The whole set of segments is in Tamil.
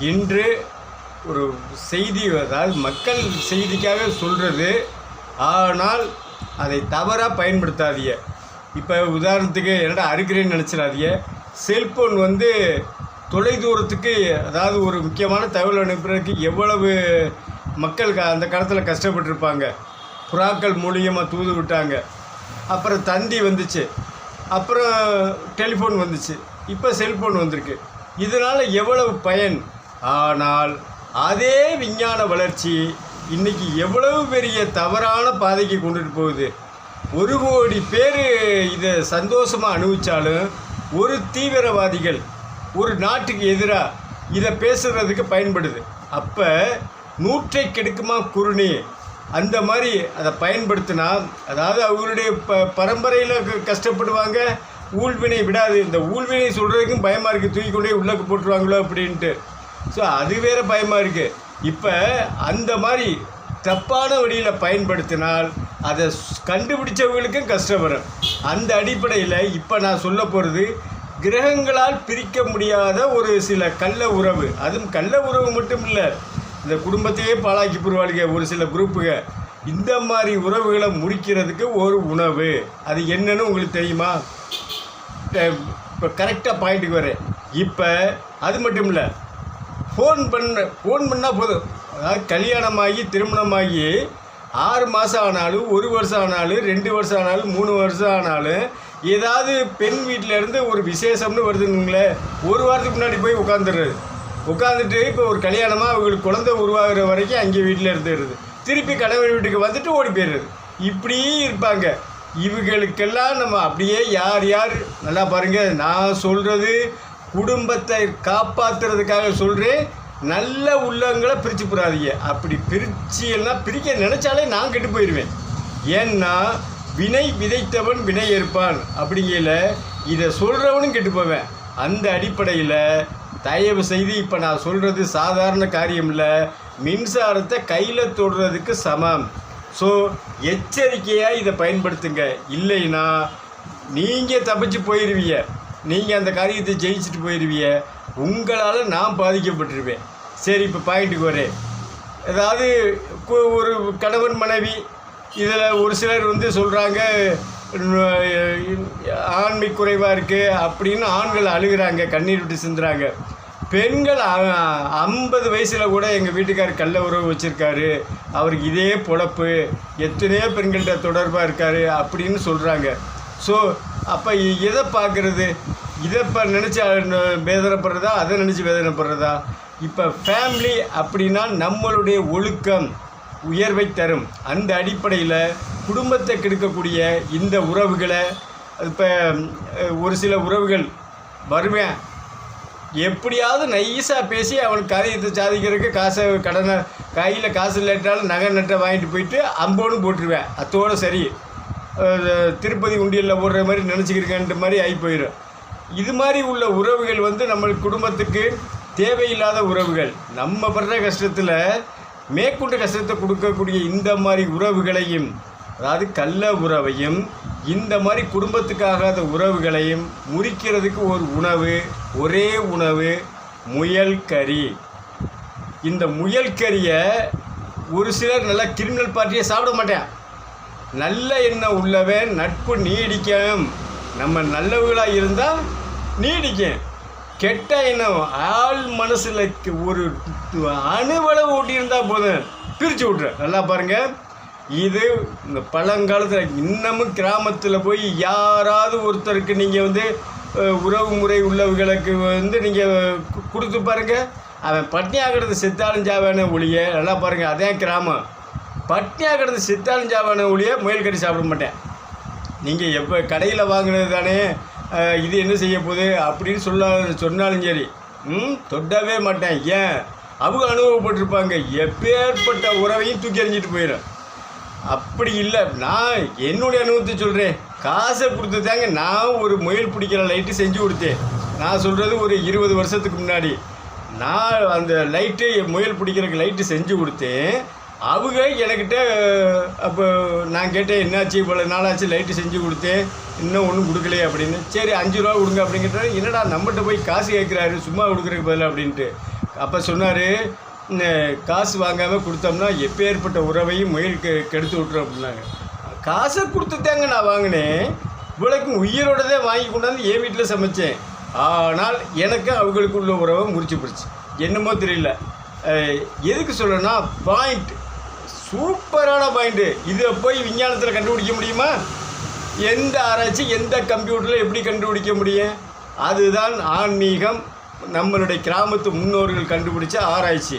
இன்று ஒரு செய்தி அதாவது மக்கள் செய்திக்காக சொல்கிறது ஆனால் அதை தவறாக பயன்படுத்தாதீங்க. இப்போ உதாரணத்துக்கு என்னடா அறுக்கிறேன்னு நினச்சிடாதீங்க. செல்ஃபோன் வந்து தொலைதூரத்துக்கு அதாவது ஒரு முக்கியமான தகவல் அனுப்புறதுக்கு எவ்வளவு மக்கள் க- அந்த காலத்தில் கஷ்டப்பட்டிருப்பாங்க. புறாக்கள் மூலியமாக தூது விட்டாங்க. அப்புறம் தந்தி வந்துச்சு. அப்புறம் டெலிஃபோன் வந்துச்சு. இப்போ செல்ஃபோன் வந்திருக்கு. இதனால் எவ்வளவு பயன்? ஆனால் அதே விஞ்ஞான வளர்ச்சி இன்றைக்கி எவ்வளவு பெரிய தவறான பாதைக்கு கொண்டுட்டு போகுது? ஒரு கோடி பேர் இதை சந்தோஷமாக அனுபவித்தாலும் ஒரு தீவிரவாதிகள் ஒரு நாட்டுக்கு எதிராக இதை பேசுகிறதுக்கு பயன்படுது. அப்போ நூற்றை கெடுக்குமா குருணி அந்த மாதிரி அதை பயன்படுத்தினா அதாவது அவங்களுடைய ப பரம்பரையில் க- கஷ்டப்படுவாங்க ஊழ்வினை விடாது. இந்த ஊழ்வினை சொல்கிறதுக்கும் பயமாக இருக்குது தூக்கி கொண்டே உள்ளக்கு போட்டுருவாங்களோ அப்படின்ட்டு. ஸோ அது வேறு பயமாக இருக்குது இப்போ அந்த மாதிரி தப்பான வழியில் பயன்படுத்தினால் அதை கண்டுபிடிச்சவங்களுக்கும் கஷ்டம் வரும். அந்த அடிப்படையில் இப்போ நான் சொல்ல போகிறது கிரகங்களால் பிரிக்க முடியாத ஒரு சில கள்ள உறவு. அதுவும் கள்ள உறவு மட்டும் இல்லை இந்த குடும்பத்தையே பாழாக்கி போடுவாளுங்க ஒரு சில குரூப்புகள் இந்த மாதிரி உறவுகளை முடிக்கிறதுக்கு ஒரு உணவு. அது என்னன்னு உங்களுக்கு தெரியுமா? இப்போ கரெக்டாக பாயிண்ட்டுக்கு வரேன். இப்போ அது மட்டும் இல்லை ஃபோன் பண்ண ஃபோன் பண்ணால் போதும். அதாவது கல்யாணமாகி திருமணமாகி ஆறு மாதம் ஆனாலும் ஒரு வருஷம் ஆனாலும் ரெண்டு வருஷம் ஆனாலும் மூணு வருஷம் ஆனாலும் ஏதாவது பெண் வீட்டிலேருந்து ஒரு விசேஷம்னு வருதுங்களேன் ஒரு வாரத்துக்கு முன்னாடி போய் உட்காந்துடுறது உட்காந்துட்டு இப்போ ஒரு கல்யாணமாக அவங்களுக்கு குழந்தை உருவாகிற வரைக்கும் அங்கே வீட்டில் இருந்துடுது திருப்பி கணவன் வீட்டுக்கு வந்துட்டு ஓடி போயிடுறது. இப்படியே இருப்பாங்க. இவங்களுக்கெல்லாம் நம்ம அப்படியே யார் யார்? நல்லா பாருங்க. நான் சொல்கிறது குடும்பத்தை காப்பாற்றுறதுக்காக சொல்கிறேன் நல்ல உள்ளங்களை பிரித்து போடாதீங்க அப்படி பிரிச்சு பிரிக்க நினச்சாலே நான் கெட்டு போயிடுவேன் ஏன்னா வினை விதைத்தவன் வினை ஏற்பான். அப்படிங்கல இதை சொல்கிறவனும் கெட்டு போவேன். அந்த அடிப்படையில் தயவு செய்து இப்போ நான் சொல்கிறது சாதாரண காரியம் இல்லை மின்சாரத்தை கையில் தொடுறதுக்கு சமம். ஸோ எச்சரிக்கையாக இதை பயன்படுத்துங்க. இல்லைன்னா நீங்கள் தப்பிச்சு போயிடுவீங்க நீங்கள் அந்த காரியத்தை ஜெயிச்சுட்டு போயிடுவீங்க உங்களால் நான் பாதிக்கப்பட்டிருவேன் சரி இப்போ பாயிண்ட்டுக்கு வரேன். அதாவது ஒரு கணவன் மனைவி இதில் ஒரு சிலர் வந்து சொல்கிறாங்க ஆண்மை குறைவாக இருக்குது அப்படின்னு ஆண்கள் அழுகுறாங்க கண்ணீர் விட்டு சிந்துறாங்க. பெண்கள் ஐம்பது வயசில் கூட எங்கள் வீட்டுக்கார் கள்ள உறவு வச்சுருக்காரு. அவருக்கு இதே பொழப்பு எத்தனையோ பெண்கள்கிட்ட தொடர்பாக இருக்கார் அப்படின்னு சொல்கிறாங்க ஸோ அப்போ எதை பார்க்குறது? இதை இப்போ நினச்சி வேதனைப்படுறதா? அதை நினச்சி வேதனைப்படுறதா? இப்போ ஃபேமிலி அப்படின்னா நம்மளுடைய ஒழுக்கம் உயர்வை தரும். அந்த அடிப்படையில் குடும்பத்தை கெடுக்கக்கூடிய இந்த உறவுகளை இப்போ ஒரு சில உறவுகள் வருவேன் எப்படியாவது நைஸாக பேசி அவனுக்கு காரியத்தை சாதிக்கிறதுக்கு காசை கடனை கையில் காசு இல்லாட்டாலும் நகை நட்டை வாங்கிட்டு போயிட்டு அம்போன்னு போட்டுருவேன். அத்தோட சரி. திருப்பதி உண்டியலில் போடுற மாதிரி நினச்சிக்கிறேன்ற மாதிரி ஆகி போயிடும் இது மாதிரி உள்ள உறவுகள் வந்து நம்ம குடும்பத்துக்கு தேவையில்லாத உறவுகள். நம்ம படுற கஷ்டத்தில் மேற்கொண்டு கஷ்டத்தை கொடுக்கக்கூடிய இந்த மாதிரி உறவுகளையும் அதாவது கள்ள உறவையும் இந்த மாதிரி குடும்பத்துக்காகாத உறவுகளையும் முறிக்கிறதுக்கு ஒரு உணவு ஒரே உணவு முயல் கறி. இந்த முயல் கறியை ஒரு சிலர் நல்லா கிரிமினல் பார்ட்டியை சாப்பிட மாட்டேன். நல்ல எண்ணம் உள்ளவன் நட்பு நீடிக்கும். நம்ம நல்லவர்களாக இருந்தால் நீடிக்கும். கெட்ட எண்ணம் ஆள் மனசில் ஒரு அணுவளவு ஊட்டியிருந்தால் போதும். பிரித்து விட்ரு நல்லா பாருங்கள் இது இந்த பழங்காலத்தில் இன்னமும் கிராமத்தில் போய் யாராவது ஒருத்தருக்கு நீங்கள் வந்து உறவு முறை உள்ளவர்களுக்கு வந்து நீங்கள் கொடுத்து பாருங்கள் அவன் பட்னி ஆகிறது செத்தாலும் ஜாவான ஒழிய. நல்லா பாருங்கள் அதே கிராமம். பட்னியாக கிடந்து சித்தாலும் சாவான ஒழிய முயல் கறி சாப்பிட மாட்டேன். நீங்கள் எப்போ கடையில் வாங்கினது தானே இது என்ன செய்ய போகுது அப்படின்னு சொல்ல சொன்னாலும் சரி. ம் தொட்டவே மாட்டேன். ஏன்? அவங்க அனுபவப்பட்டிருப்பாங்க. எப்பேற்பட்ட உறவையும் தூக்கி எறிஞ்சிட்டு போயிடும் அப்படி இல்லை. நான் என்னுடைய அனுபவத்தை சொல்கிறேன் காசை கொடுத்து தாங்க நான் ஒரு முயல் பிடிக்கிற லைட்டு செஞ்சு கொடுத்தேன். நான் சொல்கிறது ஒரு இருபது வருஷத்துக்கு முன்னாடி. நான் அந்த லைட்டு முயல் பிடிக்கிறக்கு லைட்டு செஞ்சு கொடுத்தேன். அவங்க எனக்கிட்ட அப்போ நான் கேட்டேன் என்னாச்சு? இவ்வளோ நாளாச்சு லைட்டு செஞ்சு கொடுத்தேன் இன்னும் ஒன்றும் கொடுக்கலையே அப்படின்னு. சரி அஞ்சு ரூபா கொடுங்க அப்படிங்கிட்ட என்னடா நம்மகிட்ட போய் காசு கேட்குறாரு சும்மா கொடுக்குறதுக்கு பதில்? அப்படின்ட்டு. அப்போ சொன்னார் காசு வாங்காமல் கொடுத்தோம்னா எப்பேற்பட்ட உறவையும் முயல் கெ கெடுத்து விட்டுரும் அப்படின்னாங்க காசை கொடுத்துட்டாங்க நான் வாங்கினேன். இவ்வளோக்கும் உயிரோடதே வாங்கி கொண்டாந்து என் வீட்டில் சமைச்சேன். ஆனால் எனக்கு அவங்களுக்குள்ள உறவை முறிச்சு போச்சு. என்னமோ தெரியல. எதுக்கு சொல்லணும்னா பாயிண்ட் சூப்பரான பாயிண்ட்டு இதை போய் விஞ்ஞானத்தில் கண்டுபிடிக்க முடியுமா? எந்த ஆராய்ச்சி எந்த கம்ப்யூட்டரில் எப்படி கண்டுபிடிக்க முடியும்? அதுதான் ஆன்மீகம். நம்மளுடைய கிராமத்து முன்னோர்கள் கண்டுபிடிச்ச ஆராய்ச்சி.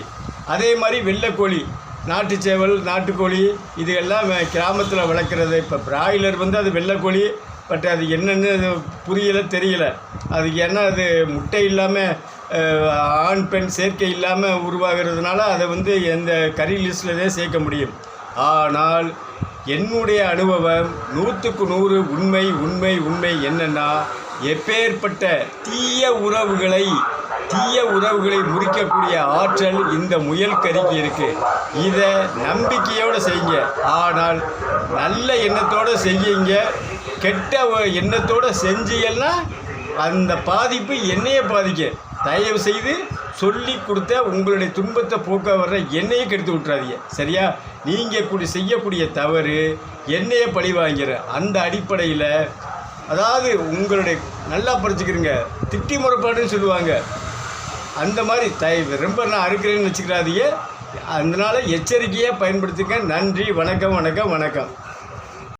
அதே மாதிரி வெள்ளைக்கோழி நாட்டு சேவல் நாட்டுக்கோழி இது எல்லாம் கிராமத்தில் வளர்க்குறது. இப்போ பிராய்லர் வந்து அது வெள்ளைக்கோழி. பட் அது என்னென்னு அது புரியல தெரியல. அதுக்கு ஏன்னா அது முட்டை இல்லாமல் ஆண் பெண் சேர்க்கை இல்லாமல் உருவாகிறதுனால அதை வந்து எந்த கறி லிஸ்ட்லதே சேர்க்க முடியும். ஆனால் என்னுடைய அனுபவம் நூற்றுக்கு நூறு உண்மை உண்மை உண்மை என்னென்னா எப்பேற்பட்ட தீய உறவுகளை தீய உறவுகளை முறிக்கக்கூடிய ஆற்றல் இந்த முயல் கறிக்கு இருக்குது இதை நம்பிக்கையோடு செய்யுங்க. ஆனால் நல்ல எண்ணத்தோடு செய்யுங்க. கெட்ட எண்ணத்தோடு செஞ்சீங்கன்னா அந்த பாதிப்பு என்னையே பாதிக்க. தயவு செய்து சொல்லி கொடுத்த உங்களுடைய துன்பத்தை போக்க வர்ற என்னையே கெடுத்து விட்றாதீங்க சரியா? நீங்கள் கூடி செய்யக்கூடிய தவறு என்னையே பழி வாங்கிற அந்த அடிப்படையில் அதாவது உங்களுடைய நல்லா படிச்சுக்கிறீங்க திட்டி முறைப்பாடுன்னு சொல்லுவாங்க. அந்த மாதிரி தயவு ரொம்ப நான் அறுக்கிறேன்னு வச்சுக்கிறாதீங்க. அதனால் எச்சரிக்கையாக பயன்படுத்துங்க நன்றி. வணக்கம் வணக்கம் வணக்கம்.